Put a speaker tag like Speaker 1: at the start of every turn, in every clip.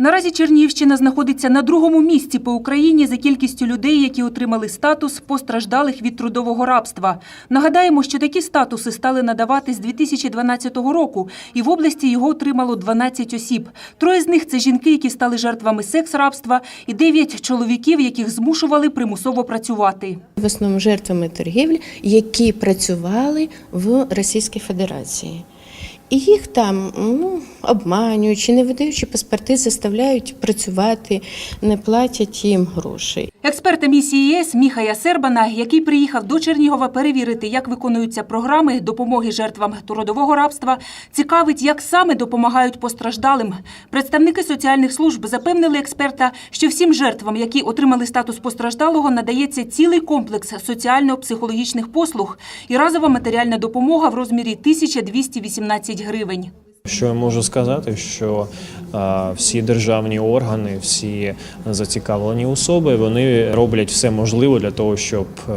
Speaker 1: Наразі Чернігівщина знаходиться на другому місці по Україні за кількістю людей, які отримали статус постраждалих від трудового рабства. Нагадаємо, що такі статуси стали надавати з 2012 року, і в області його отримало 12 осіб. Троє з них це жінки, які стали жертвами секс-рабства, і дев'ять чоловіків, яких змушували примусово працювати.
Speaker 2: В основному жертвами торгівлі, які працювали в Російській Федерації. І їх там ну, обманюючи, не видаючи паспорти, заставляють працювати, не платять їм грошей.
Speaker 1: Експерта місії ЄС Міхая Сербана, який приїхав до Чернігова перевірити, як виконуються програми допомоги жертвам трудового рабства, цікавить, як саме допомагають постраждалим. Представники соціальних служб запевнили експерта, що всім жертвам, які отримали статус постраждалого, надається цілий комплекс соціально-психологічних послуг і разова матеріальна допомога в розмірі 1218 гривень.
Speaker 3: Що я можу сказати, що е, всі державні органи, всі зацікавлені особи, вони роблять все можливе для того, щоб е,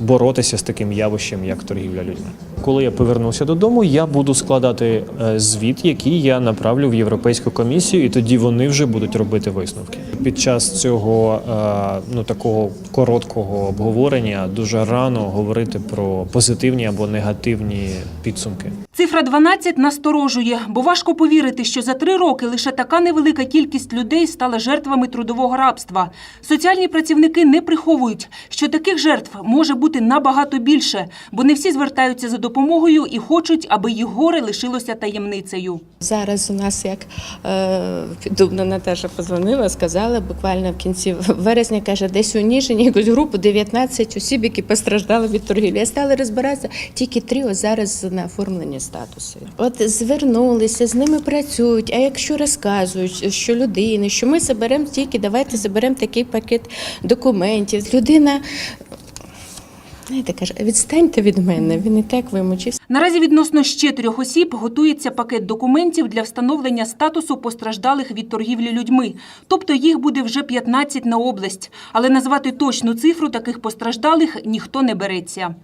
Speaker 3: боротися з таким явищем, як торгівля людьми. Коли я повернуся додому, я буду складати е, звіт, який я направлю в Європейську комісію, і тоді вони вже будуть робити висновки. Під час цього е, ну такого короткого обговорення дуже рано говорити про позитивні або негативні підсумки.
Speaker 1: Цифра 12 насторожує, бо важко повірити, що за три роки лише така невелика кількість людей стала жертвами трудового рабства. Соціальні працівники не приховують, що таких жертв може бути набагато більше, бо не всі звертаються за допомогою і хочуть, аби їх горе лишилося таємницею.
Speaker 2: Зараз у нас, як е, піддубна Наташа позвонила, сказала буквально в кінці вересня, каже, десь у Ніжині якусь групу 19 осіб, які постраждали від торгівлі. Я стала розбиратися, тільки три ось зараз на оформленні статусу. От звернулися, з ними працюють. А якщо розказують, що людини, що ми заберемо тільки, давайте заберемо такий пакет документів. Людина. Знаєте, каже, відстаньте від мене, він і так вимучився.
Speaker 1: Наразі відносно ще трьох осіб готується пакет документів для встановлення статусу постраждалих від торгівлі людьми. Тобто їх буде вже 15 на область. Але назвати точну цифру таких постраждалих ніхто не береться.